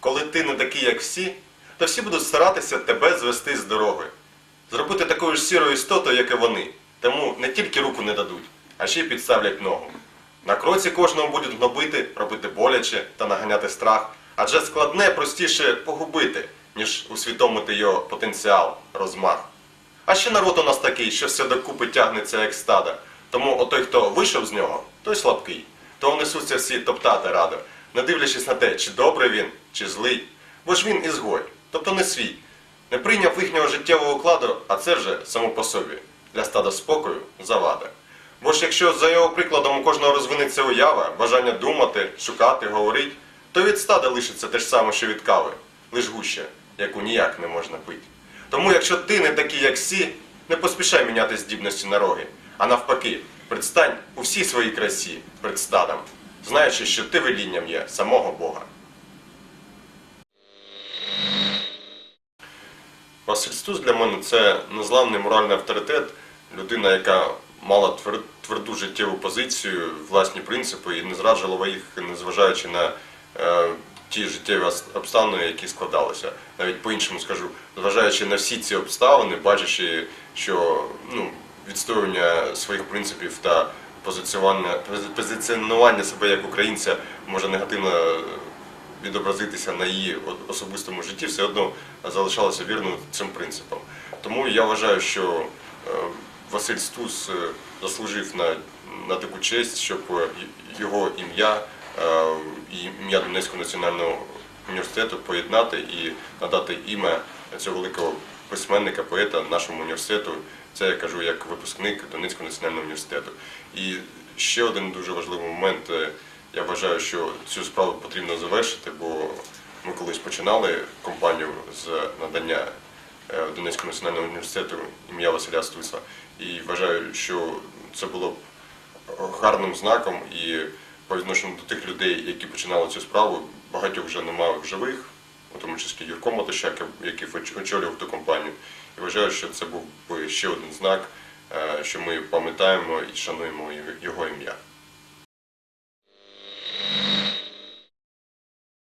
коли ти не такий, як всі, то всі будуть старатися тебе звести з дороги. Зробити такою ж сірою істотою, як і вони. Тому не тільки руку не дадуть, а ще й підставлять ногу. На кроці кожному будуть гнобити, робити боляче та наганяти страх, адже складне простіше погубити, ніж усвідомити його потенціал, розмах. А ще народ у нас такий, що все докупи тягнеться як стадо. Тому отой, хто вийшов з нього, той слабкий. Того несуться всі топтати радо, не дивлячись на те, чи добрий він, чи злий. Бо ж він ізгой, тобто не свій. Не прийняв їхнього життєвого укладу, а це вже само по собі. Для стада спокою завада. Бо ж якщо за його прикладом у кожного розвинеться уява, бажання думати, шукати, говорити, то від стада лишиться те ж саме, що від кави, лиш гуща, яку ніяк не можна пити. Тому якщо ти не такий, як всі, не поспішай міняти здібності на роги, а навпаки, предстань у всій своїй красі перед стадом, знаючи, що ти велінням є самого Бога. Василь Стус для мене це незламний моральний авторитет, людина, яка мала твер- тверду життєву позицію, власні принципи і не зраджувала їх, незважаючи на е, ті життєві обставини, які складалися. Навіть по-іншому скажу, зважаючи на всі ці обставини, бачачи, що ну, відстоювання своїх принципів та позиціонування, позиціонування себе як українця може негативно відобразитися на її особистому житті, все одно залишалася вірною цим принципам. Тому я вважаю, що е, Василь Стус е, заслужив на, на таку честь, щоб е, його ім'я і ім'я Донецького національного університету поєднати і надати ім'я цього великого письменника, поета нашому університету. Це я кажу як випускник Донецького національного університету. І ще один дуже важливий момент. е, Я вважаю, що цю справу потрібно завершити, бо ми колись починали кампанію з надання е, Донецького національного університету ім'я Василя Стуса. І вважаю, що це було б гарним знаком і по відношенню до тих людей, які починали цю справу, багатьох вже немає в живих, у тому числі Юрко Матощак, який очолював ту компанію. І вважаю, що це був би ще один знак, е, що ми пам'ятаємо і шануємо його ім'я.